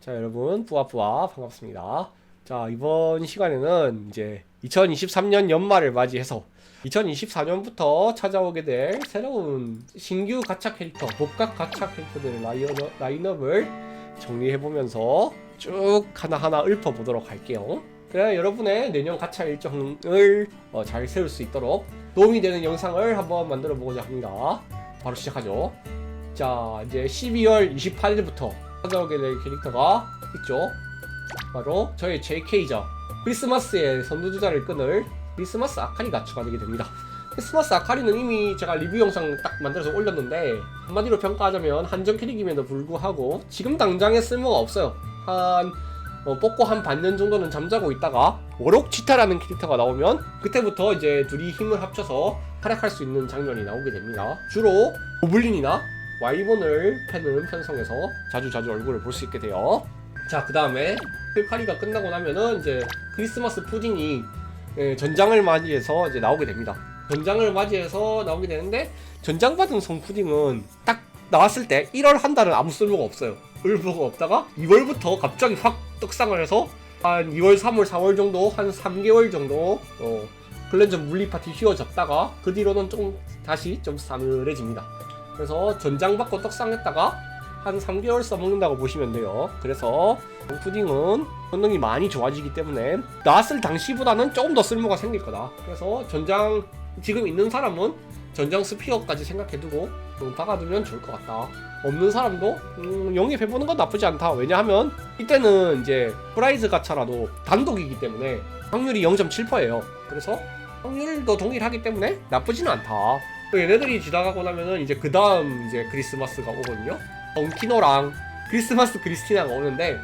자 여러분 뿌아뿌아 반갑습니다. 자 이번 시간에는 이제 2023년 연말을 맞이해서 2024년부터 찾아오게 될 새로운 신규 가챠 캐릭터, 복각 가챠 캐릭터들의 라이너, 라인업을 정리해보면서 쭉 하나하나 읊어보도록 할게요. 그래 여러분의 내년 가챠 일정을 어, 잘 세울 수 있도록 도움이 되는 영상을 한번 만들어 보고자 합니다. 바로 시작하죠. 자 이제 12월 28일부터 찾아오게 될 캐릭터가 있죠. 바로 저의 JK죠. 크리스마스에 선두주자를 끊을 크리스마스 아카리가 추가되게 됩니다. 크리스마스 아카리는 이미 제가 리뷰 영상 딱 만들어서 올렸는데 한마디로 평가하자면 한정 캐릭임에도 불구하고 지금 당장에 쓸모가 없어요. 한 어, 뽑고 한 반년 정도는 잠자고 있다가 워록 치타라는 캐릭터가 나오면 그때부터 이제 둘이 힘을 합쳐서 활약할 수 있는 장면이 나오게 됩니다. 주로 고블린이나 와이번을 패는 편성에서 자주 자주 얼굴을 볼 수 있게 돼요. 자, 그 다음에 필카리가 끝나고 나면은 이제 크리스마스 푸딩이 예, 전장을 맞이해서 이제 나오게 됩니다. 전장을 맞이해서 나오게 되는데 전장 받은 성 푸딩은 딱 나왔을 때 1월 한 달은 아무 쓸모가 없어요. 쓸모가 없다가 2월부터 갑자기 확 떡상을 해서 한 2월, 3월, 4월 정도 한 3개월 정도 어, 클렌저 물리 파티 휘어졌다가 그 뒤로는 좀 다시 좀 싸늘해집니다. 그래서 전장 받고 떡상했다가 한 3개월 써먹는다고 보시면 돼요. 그래서 푸딩은 성능이 많이 좋아지기 때문에 나왔을 당시보다는 조금 더 쓸모가 생길 거다. 그래서 전장 지금 있는 사람은 전장 스피어까지 생각해두고 좀 박아두면 좋을 것 같다. 없는 사람도 음, 영입해보는 건 나쁘지 않다. 왜냐하면 이때는 이제 프라이즈 가차라도 단독이기 때문에 확률이 0.7%예요. 그래서 확률도 동일하기 때문에 나쁘지는 않다. 또 얘네들이 지나가고 나면은 이제 그 다음 이제 크리스마스가 오거든요. 성키노랑 크리스마스 크리스티나가 오는데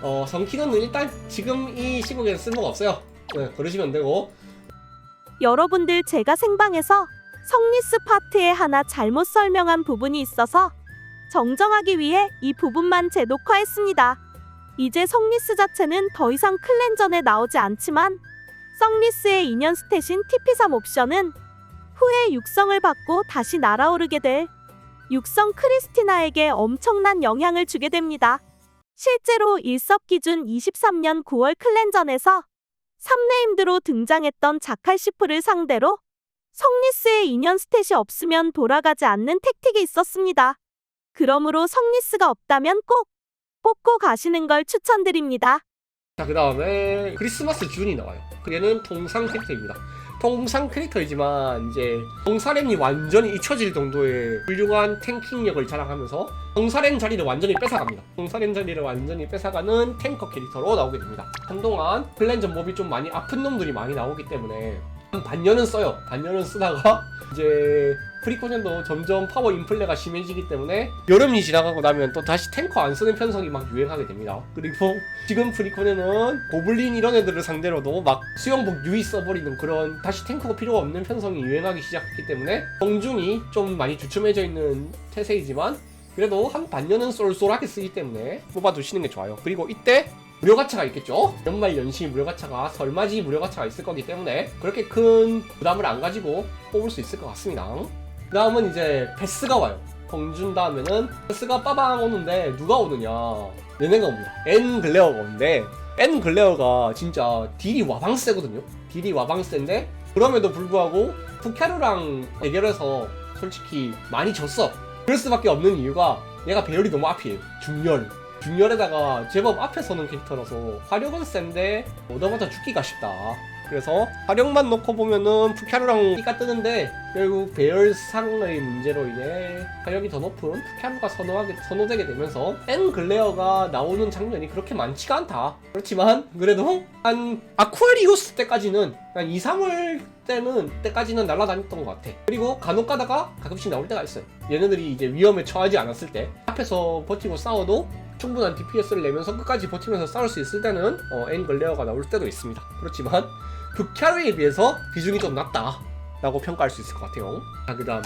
어, 성키노는 일단 지금 이 시국에는 쓸모가 없어요. 네, 그러시면 되고 여러분들 제가 생방에서 성리스 파트에 하나 잘못 설명한 부분이 있어서 정정하기 위해 이 부분만 재녹화했습니다. 이제 성리스 자체는 더 이상 클렌전에 나오지 않지만 성리스의 인연 스탯인 TP3 옵션은 후에 육성을 받고 다시 날아오르게 될 육성 크리스티나에게 엄청난 영향을 주게 됩니다. 실제로 일석 기준 23년 9월 클렌전에서 3네임드로 등장했던 자칼시프를 상대로 성리스의 인연 스탯이 없으면 돌아가지 않는 택틱이 있었습니다. 그러므로 성리스가 없다면 꼭 뽑고 가시는 걸 추천드립니다. 자, 그 다음에 크리스마스 준이 나와요. 얘는 통상 캐릭터입니다. 통상 캐릭터이지만 이제 정사렌이 완전히 잊혀질 정도의 훌륭한 탱킹력을 자랑하면서 정사렌 자리를 완전히 뺏어갑니다. 정사렌 자리를 완전히 뺏어가는 탱커 캐릭터로 나오게 됩니다. 한동안 플랜전 몹이 좀 많이 아픈 놈들이 많이 나오기 때문에 한 반년은 써요. 반년은 쓰다가 이제 프리코젠도 점점 파워 인플레가 심해지기 때문에 여름이 지나가고 나면 또 다시 탱커 안 쓰는 편성이 막 유행하게 됩니다. 그리고 지금 프리코젠은 고블린 이런 애들을 상대로도 막 수영복 유이 써버리는 그런 다시 탱커가 필요가 없는 편성이 유행하기 시작했기 때문에 성중이 좀 많이 주춤해져 있는 태세이지만 그래도 한 반년은 쏠쏠하게 쓰기 때문에 뽑아두시는 게 좋아요. 그리고 이때 무료 가차가 있겠죠? 연말 연시 무료 가차가 설맞이 무료 가차가 있을 거기 때문에 그렇게 큰 부담을 안 가지고 뽑을 수 있을 것 같습니다. 그 다음은 이제 패스가 와요. 공준 다음에는 패스가 빠방 오는데 누가 오느냐? 얘네가 옵니다. N 글레어가 오는데 N 글레어가 진짜 딜이 와방 세거든요. 딜이 와방 센데 그럼에도 불구하고 푸카루랑 대결해서 솔직히 많이 졌어. 그럴 수밖에 없는 이유가 얘가 배열이 너무 앞이에요. 중열. 중열에다가 제법 앞에 서는 캐릭터라서 화력은 센데 오다마다 죽기가 쉽다. 그래서 화력만 놓고 보면은 푸카루랑 띠가 뜨는데 결국 배열상의 문제로 인해 화력이 더 높은 푸카루가 선호하게, 선호되게 되면서 N 글레어가 나오는 장면이 그렇게 많지가 않다. 그렇지만 그래도 한 아쿠아리우스 때까지는 한 2, 3월 때는 때까지는 날아다녔던 것 같아. 그리고 간혹 가다가 가끔씩 나올 때가 있어요. 얘네들이 이제 위험에 처하지 않았을 때 앞에서 버티고 싸워도 충분한 DPS를 내면서 끝까지 버티면서 싸울 수 있을 때는 어, N 글레어가 나올 때도 있습니다. 그렇지만 북캐리에 비해서 비중이 좀 낮다 라고 평가할 수 있을 것 같아요. 자 그 다음에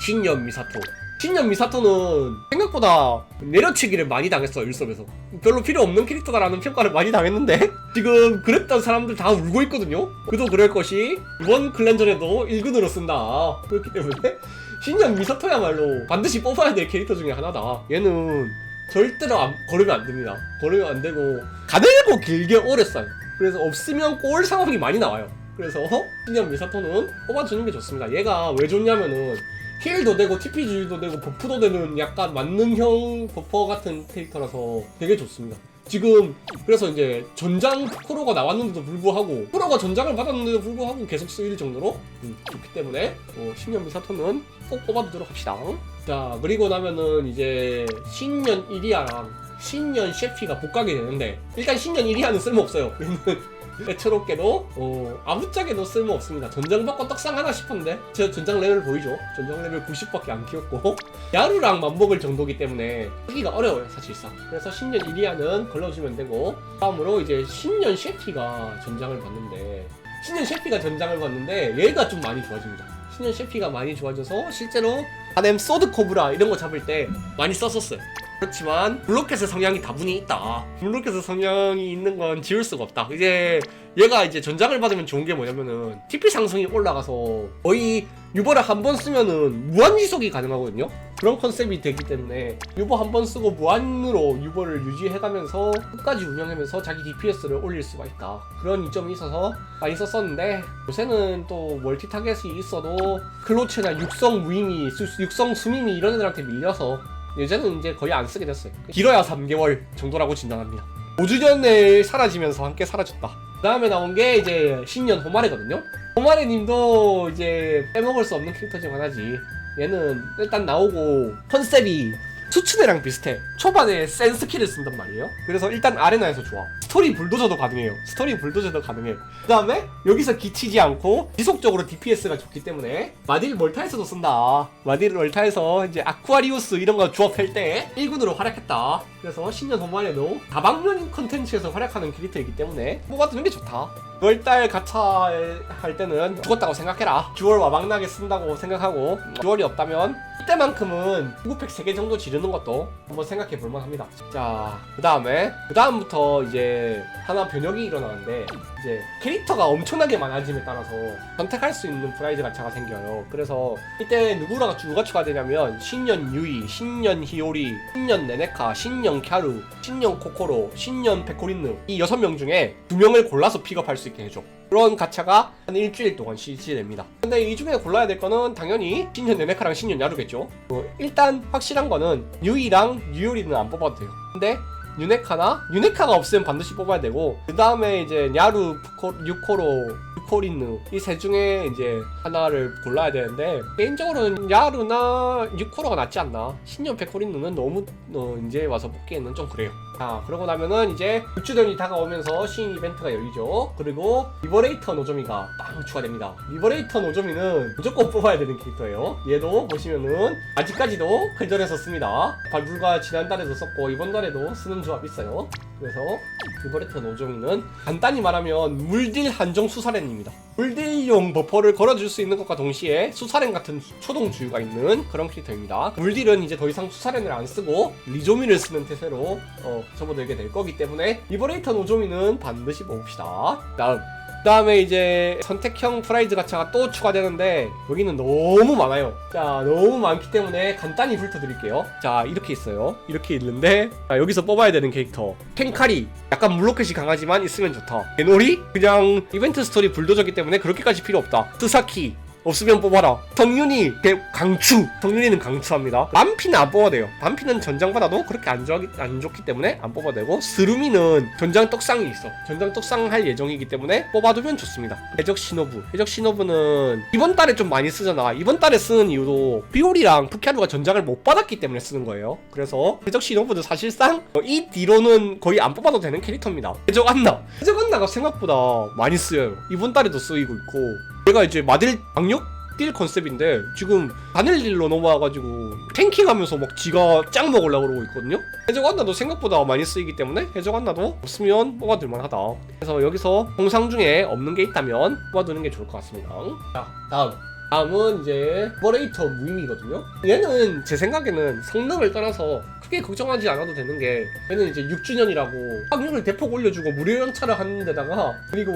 신년 미사토. 신년 미사토는 생각보다 내려치기를 많이 당했어 일섭에서. 별로 필요 없는 캐릭터다라는 평가를 많이 당했는데 지금 그랬던 사람들 다 울고 있거든요. 그도 그럴 것이 이번 클렌전에도 1군으로 쓴다. 그렇기 때문에 신년 미사토야말로 반드시 뽑아야 될 캐릭터 중에 하나다. 얘는 절대로 안, 걸으면 안 됩니다. 걸으면 안 되고 가늘고 길게 오래 써요. 그래서 없으면 꼴 상황이 많이 나와요. 그래서 신년 미사토는 뽑아주는 게 좋습니다. 얘가 왜 좋냐면은 힐도 되고 TPG도 되고 버프도 되는 약간 만능형 버퍼 같은 캐릭터라서 되게 좋습니다. 지금 그래서 이제 전장 프로가 나왔는데도 불구하고 프로가 전장을 받았는데도 불구하고 계속 쓰일 정도로 음, 좋기 때문에 어, 신년 미 사토는 꼭 뽑아두도록 합시다. 자 그리고 나면은 이제 신년 1위아랑 신년 셰피가 복각이 되는데 일단 신년 1위아는 쓸모없어요. 애처롭게도 어, 아무짝에도 쓸모없습니다. 전장 받고 떡상 하나 싶었는데 제 전장 레벨 보이죠? 전장 레벨 90밖에 안 키웠고 야루랑 맞먹을 정도기 때문에 하기가 어려워요 사실상. 그래서 신년 1위아는 걸러주면 되고 다음으로 이제 신년 셰피가 전장을 받는데 신년 셰피가 전장을 받는데 얘가 좀 많이 좋아집니다. 신년 셰피가 많이 좋아져서 실제로 아넴 소드 코브라 이런 거 잡을 때 많이 썼었어요. 그렇지만 블로켓의 성향이 다분히 있다. 블로켓의 성향이 있는 건 지울 수가 없다. 이제 얘가 이제 전장을 받으면 좋은 게 뭐냐면은 TP 상승이 올라가서 거의 유버를 한 번 쓰면은 무한 지속이 가능하거든요. 그런 컨셉이 되기 때문에 유버 한 번 쓰고 무한으로 유버를 유지해가면서 끝까지 운영하면서 자기 DPS를 올릴 수가 있다. 그런 이점이 있어서 많이 썼었는데 요새는 또 멀티 타겟이 있어도 클로체나 육성 수- 육성 수미미 이런 애들한테 밀려서 예전은 이제 거의 안 쓰게 됐어요. 길어야 3개월 정도라고 진단합니다. 5주년에 사라지면서 함께 사라졌다. 그 다음에 나온 게 이제 신년 호마레거든요. 호마레님도 이제 빼먹을 수 없는 캐릭터 중 하나지. 얘는 일단 나오고 컨셉이 수츠네랑 비슷해. 초반에 센 스킬을 쓴단 말이에요. 그래서 일단 아레나에서 좋아. 스토리 불도저도 가능해요. 스토리 불도저도 가능해요. 그 다음에 여기서 기치지 않고 지속적으로 DPS가 좋기 때문에 마딜 멀타에서도 쓴다. 마딜 멀타에서 이제 아쿠아리우스 이런 거 조합할 때 1군으로 활약했다. 그래서 신년 도말에도 다방면 컨텐츠에서 활약하는 캐릭터이기 때문에 뽑아두는 게 좋다. 6월 가차 할 때는 죽었다고 생각해라. 6월 와방나게 쓴다고 생각하고 6월이 없다면 이때만큼은 후구팩 3개 정도 지르는 것도 한번 생각해 볼 만 합니다. 자, 그 다음에 그 다음부터 이제 하나 변혁이 일어나는데 이제 캐릭터가 엄청나게 많아짐에 따라서 선택할 수 있는 프라이즈 가차가 생겨요. 그래서 이때 누구랑 누가 추가되냐면 신년 유이, 신년 히오리, 신년 네네카, 신년 캬루, 신년 코코로, 신년 페코린느 이 여섯 명 중에 두 명을 골라서 픽업할 수 있게 해줘. 그런 가차가 한 일주일 동안 실시됩니다. 근데 이 중에 골라야 될 거는 당연히 신년 네네카랑 신년 야루겠죠. 어, 일단 확실한 거는 유이랑 유요리는 안 뽑아도 돼요. 근데 유네카나 유네카가 없으면 반드시 뽑아야 되고 그 다음에 이제 야루, 푸코, 유코 로, 유코린누 이 세 중에 이제 하나를 골라야 되는데 개인적으로는 야루나 유코로가 낫지 않나 신년 페코린누는 너무 어, 이제 와서 뽑기에는 좀 그래요 자 그러고 나면은 이제 6주년이 다가오면서 신인 이벤트가 열리죠. 그리고 리버레이터 노조미가 빵 추가됩니다. 리버레이터 노조미는 무조건 뽑아야 되는 캐릭터예요. 얘도 보시면은 아직까지도 회전에서 씁니다. 발불과 지난달에도 썼고 이번 달에도 쓰는 조합 있어요 그래서 리버레이터 노조미는 간단히 말하면 물딜 한정 수사렌입니다 물딜용 버퍼를 걸어줄 수 있는 것과 동시에 수사렌 같은 초동 주유가 있는 그런 캐릭터입니다. 물딜은 이제 더 이상 수사렌을 안 쓰고 리조미를 쓰는 태세로 어, 접어들게 될 거기 때문에 리버레이터 노조미는 반드시 먹읍시다. 다음. 그 다음에 이제 선택형 프라이즈 가차가 또 추가되는데 여기는 너무 많아요. 자 너무 많기 때문에 간단히 훑어드릴게요. 자 이렇게 있어요. 이렇게 있는데 자, 여기서 뽑아야 되는 캐릭터. 켄카리. 약간 물로켓이 강하지만 있으면 좋다. 개놀이? 그냥 이벤트 스토리 불도저기 때문에 그렇게까지 필요 없다. 스사키 없으면 뽑아라. 성윤이 대- 강추. 성윤이는 강추합니다. 람피는 안 뽑아도 돼요. 람피는 전장 받아도 그렇게 안, 좋아, 안 좋기 때문에 안 뽑아도 되고 스루미는 전장 떡상이 있어. 전장 떡상 할 예정이기 때문에 뽑아두면 좋습니다. 해적 시노부. 해적 시노부는 이번 달에 좀 많이 쓰잖아. 이번 달에 쓰는 이유도 비올이랑 푸키아루가 전장을 못 받았기 때문에 쓰는 거예요. 그래서 해적 시노부도 사실상 어, 이 뒤로는 거의 안 뽑아도 되는 캐릭터입니다. 해적 안나. 해적 안나가 생각보다 많이 쓰여요. 이번 달에도 쓰이고 있고 얘가 이제 마딜 강력 딜 컨셉인데 지금 바늘딜로 넘어와가지고 탱킹하면서 막 지가 짱 먹으려고 그러고 있거든요? 해적 안나도 생각보다 많이 쓰이기 때문에 해적 안나도 없으면 뽑아둘 만 하다. 그래서 여기서 공상 중에 없는 게 있다면 뽑아두는 게 좋을 것 같습니다. 자 다음 다음은 이제 버레이터 무임이거든요. 얘는 제 생각에는 성능을 떠나서 크게 걱정하지 않아도 되는 게 얘는 이제 6주년이라고 확률을 대폭 올려주고 무료 연차를 하는 데다가 그리고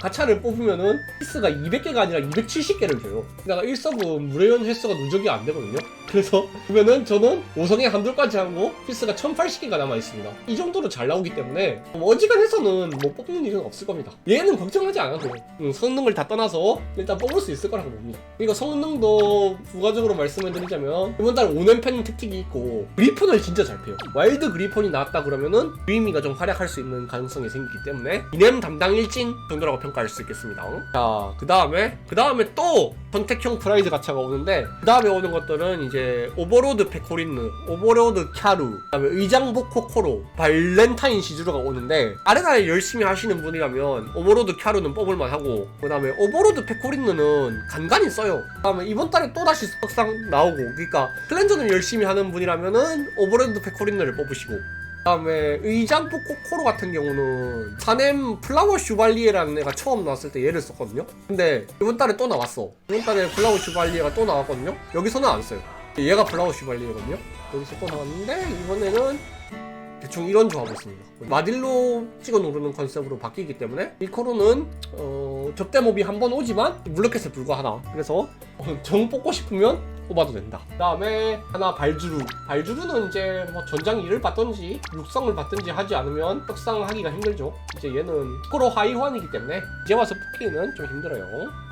가차를 뽑으면은 피스가 200개가 아니라 270개를 줘요. 게다가 1서브 무료 연 횟수가 누적이 안 되거든요. 그래서 보면은 저는 5성에 한돌까지 하고 피스가 1080개가 남아 있습니다. 이 정도로 잘 나오기 때문에 뭐 어지간해서는 뭐 뽑는 일은 없을 겁니다. 얘는 걱정하지 않아도 음, 성능을 다 떠나서 일단 뽑을 수 있을 거라고 봅니다. 그리고 성능도 부가적으로 말씀을 드리자면 이번 달 5년 특징이 있고 그리폰을 진짜 잘 패요. 와일드 그리폰이 나왔다 그러면은 유의미가 좀 활약할 수 있는 가능성이 생기기 때문에 이냄 담당 일진 정도라고 평가할 수 있겠습니다. 자, 그 다음에 그 다음에 또 선택형 프라이드 가차가 오는데 그 다음에 오는 것들은 이제 오버로드 페코린느, 오버로드 캬루, 그 다음에 의장복 코코로, 발렌타인 시즈루가 오는데 아레나를 열심히 하시는 분이라면 오버로드 캬루는 뽑을만 하고 그 다음에 오버로드 페코린느는 간간히 써요. 그 다음에 이번 달에 또 다시 석상 나오고 그러니까 클렌저는 열심히 하는 분이라면은 오버로드 페코린느를 뽑으시고 그다음에 의장부 코코로 같은 경우는 사넴 플라워 슈발리에라는 애가 처음 나왔을 때 얘를 썼거든요. 근데 이번 달에 또 나왔어. 이번 달에 플라워 슈발리에가 또 나왔거든요. 여기서는 안 써요. 얘가 플라워 슈발리에거든요. 여기서 또 나왔는데 이번에는 대충 이런 조합을 씁니다. 마딜로 찍어 누르는 컨셉으로 바뀌기 때문에 이 코로는 어, 접대 몹이 한 번 오지만 물로켓에 불과하다. 그래서 어, 정 뽑고 싶으면 뽑아도 된다. 그 다음에 하나 발주루. 발주루는 이제 뭐 전장 2를 받던지 육성을 받든지 하지 않으면 떡상하기가 힘들죠. 이제 얘는 코로 하이환이기 때문에 이제 와서 뽑기는 좀 힘들어요.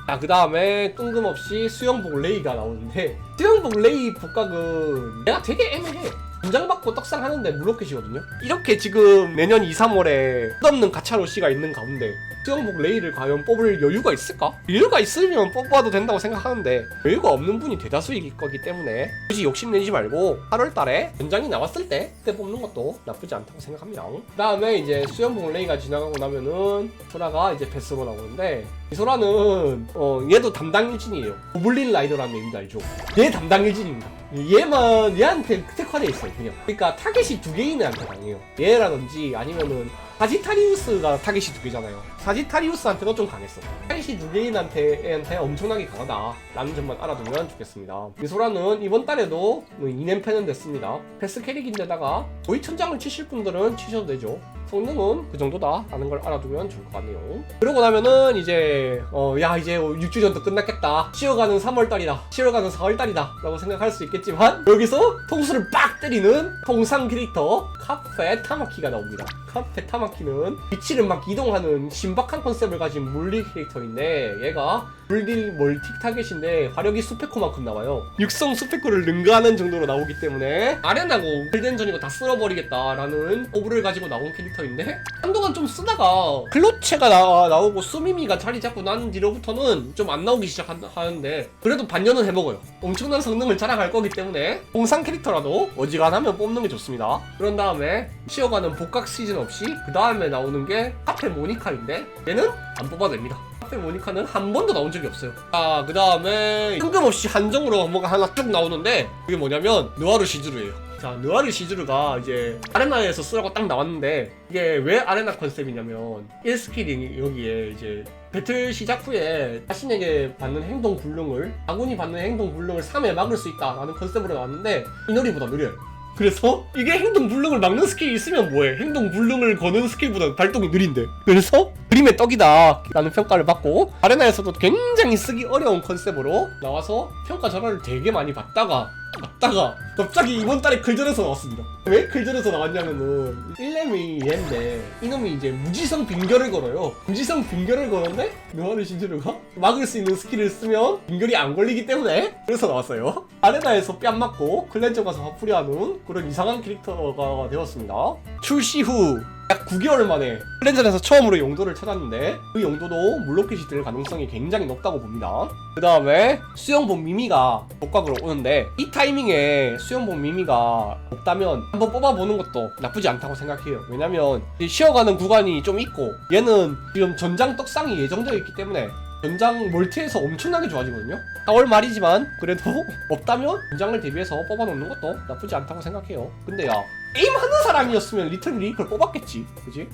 자, 그 다음에 뜬금없이 수영복 레이가 나오는데 수영복 레이 복각은 얘가 되게 애매해. 분장 받고 떡상 하는데 물로켓이거든요. 이렇게 지금 내년 2, 3월에 끝없는 가차로 씨가 있는 가운데 수영복 레이를 과연 뽑을 여유가 있을까? 여유가 있으면 뽑아도 된다고 생각하는데 여유가 없는 분이 대다수일 거기 때문에 굳이 욕심내지 말고 8월 달에 연장이 나왔을 때 그때 뽑는 것도 나쁘지 않다고 생각합니다. 그 다음에 이제 수영복 레이가 지나가고 나면은 소라가 이제 베스로 나오는데 이 소라는 어 얘도 담당 일진이에요. 고블린 라이더라는 얘기도 알죠? 얘 담당 일진입니다. 얘만 얘한테 특화돼 있어요 그냥. 그러니까 타겟이 두 개인 애한테 강해요. 얘라든지 아니면은 사지타리우스가 타겟이 두 개잖아요. 사지타리우스한테도 좀 강했어. 타겟이 두 개인한테 엄청나게 강하다 라는 점만 알아두면 좋겠습니다. 미소라는 이번 달에도 뭐 2년 패는 됐습니다. 패스 캐릭인데다가 거의 천장을 치실 분들은 치셔도 되죠. 성능은 그 정도다 라는 걸 알아두면 좋을 것 같네요. 그러고 나면은 이제 어 야 이제 6주년도 끝났겠다. 쉬어가는 3월달이다. 쉬어가는 4월달이다. 라고 생각할 수 있겠지만 여기서 통수를 빡 때리는 통상 캐릭터 카페 타마키가 나옵니다. 카페 타마키는 위치를 막 이동하는 신박한 컨셉을 가진 물리 캐릭터인데 얘가 물딜 멀티 타겟인데 화력이 수페코만큼 나와요. 육성 수페코를 능가하는 정도로 나오기 때문에 아련하고 글덴전이고 다 쓸어버리겠다라는 오브를 가지고 나온 캐릭터 인데 한동안 좀 쓰다가 클로체가 나, 나오고 수미미가 자리 잡고 난 뒤로부터는 좀 안 나오기 시작하는데 그래도 반년은 해먹어요. 엄청난 성능을 자랑할 거기 때문에 공상 캐릭터라도 어지간하면 뽑는 게 좋습니다. 그런 다음에 쉬어가는 복각 시즌 없이 그 다음에 나오는 게 카페 모니카인데 얘는 안 뽑아도 됩니다. 카페 모니카는 한 번도 나온 적이 없어요. 아, 그 다음에 뜬금없이 한정으로 뭐가 하나 쭉 나오는데 그게 뭐냐면 느와르 시즈루예요. 자, 느와르 시즈루가 이제 아레나에서 쓰라고 딱 나왔는데 이게 왜 아레나 컨셉이냐면 1스킬이 여기에 이제 배틀 시작 후에 자신에게 받는 행동 불능을 아군이 받는 행동 불능을 3회 막을 수 있다라는 컨셉으로 나왔는데 이노리보다 느려요. 그래서 이게 행동 불능을 막는 스킬이 있으면 뭐해? 행동 불능을 거는 스킬보다 발동이 느린데. 그래서 그림의 떡이다 라는 평가를 받고 아레나에서도 굉장히 쓰기 어려운 컨셉으로 나와서 평가 전화를 되게 많이 받다가 받다가 갑자기 이번 달에 글전에서 나왔습니다. 왜 글전에서 나왔냐면은 1렘이 얘인데 이놈이 이제 무지성 빙결을 걸어요. 무지성 빙결을 거는데 노하는 신지루가 막을 수 있는 스킬을 쓰면 빙결이 안 걸리기 때문에 그래서 나왔어요. 아레나에서 뺨 맞고 클렌저 가서 화풀이하는 그런 이상한 캐릭터가 되었습니다. 출시 후 약 9개월 만에 클렌저에서 처음으로 용도를 찾았는데 그 용도도 물로켓이 될 가능성이 굉장히 높다고 봅니다. 그 다음에 수영복 미미가 복각으로 오는데 이 타이밍에 수영복 미미가 없다면 한번 뽑아보는 것도 나쁘지 않다고 생각해요. 왜냐면 이 쉬어가는 구간이 좀 있고 얘는 지금 전장 떡상이 예정되어 있기 때문에 전장 멀티에서 엄청나게 좋아지거든요. 4월 말이지만 그래도 없다면 전장을 대비해서 뽑아놓는 것도 나쁘지 않다고 생각해요. 근데 야 게임 하는 사람이었으면 리틀 리이크를 뽑았겠지, 그지?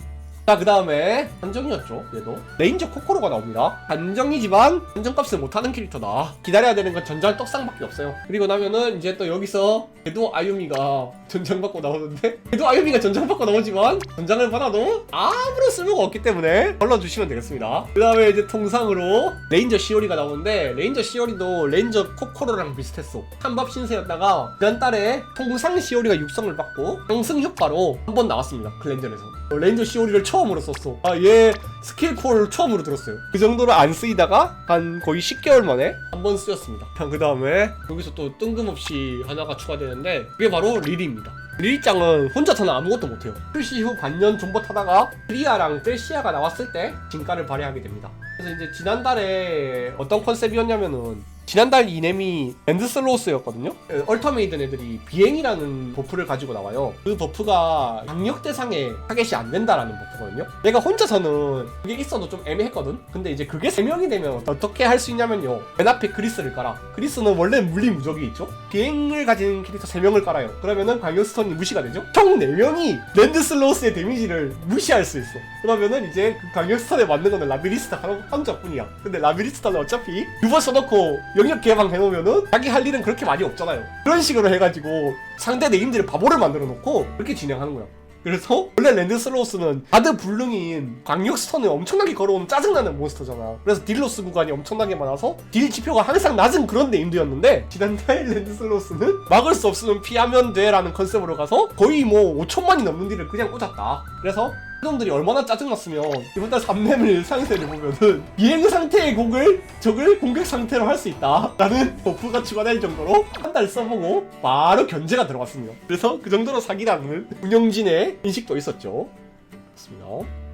자, 그 다음에 한정이었죠. 얘도 레인저 코코로가 나옵니다. 한정이지만 한정값을 못하는 캐릭터다. 기다려야 되는 건 전장 떡상밖에 없어요. 그리고 나면은 이제 또 여기서 궤도 아유미가 전장 받고 나오는데 궤도 아유미가 전장 받고 나오지만 전장을 받아도 아무런 쓸모가 없기 때문에 걸러주시면 되겠습니다. 그 다음에 이제 통상으로 레인저 시오리가 나오는데 레인저 시오리도 레인저 코코로랑 비슷했어. 한밥 신세였다가 지난달에 통상 시오리가 육성을 받고 상승 효과로 한 번 나왔습니다. 클렌전에서. 어, 레인저 시오리를 처음으로 썼어. 아, 얘 스킬 콜 처음으로 들었어요. 그 정도로 안 쓰이다가 한 거의 10개월 만에 한 번 쓰였습니다. 그 다음에 여기서 또 뜬금없이 하나가 추가되는데 그게 바로 리리입니다. 리리짱은 혼자서는 아무것도 못해요. 출시 후 반년 존버 타다가 트리아랑 셀시아가 나왔을 때 진가를 발휘하게 됩니다. 그래서 이제 지난달에 어떤 컨셉이었냐면은 지난달 이넴이 랜드슬로우스였거든요. 얼터메이든 애들이 비행이라는 버프를 가지고 나와요. 그 버프가 강력 대상에 타겟이 안 된다라는 버프거든요. 내가 혼자서는 그게 있어도 좀 애매했거든. 근데 이제 그게 세 명이 되면 어떻게 할 수 있냐면요. 맨 앞에 그리스를 깔아. 그리스는 원래 물리 무적이 있죠. 비행을 가진 캐릭터 세 명을 깔아요. 그러면은 강력 스턴이 무시가 되죠. 총네 명이 랜드슬로우스의 데미지를 무시할 수 있어. 그러면은 이제 그 강력 스턴에 맞는 거는 라비리스타 혼자뿐이야. 근데 라비리스타는 어차피 두번 써놓고 영역 개방 해놓으면은 자기 할 일은 그렇게 많이 없잖아요. 그런 식으로 해가지고 상대 네임들을 바보를 만들어 놓고 그렇게 진행하는 거야. 그래서 원래 랜드슬로우스는 바드 불능인 광역 스턴을 엄청나게 걸어오는 짜증나는 몬스터잖아. 그래서 딜로스 구간이 엄청나게 많아서 딜 지표가 항상 낮은 그런 네임드였는데 지난달 랜드슬로우스는 막을 수 없으면 피하면 돼 라는 컨셉으로 가서 거의 뭐 5천만이 넘는 딜을 그냥 꽂았다. 그래서 놈들이 얼마나 짜증났으면 이번 달 3렘을 상세를 보면은 비행 상태의 곡을 적을 공격 상태로 할 수 있다. 라는 버프가 추가될 정도로 한 달 써보고 바로 견제가 들어갔습니다. 그래서 그 정도로 사기라는 운영진의 인식도 있었죠. 그렇습니다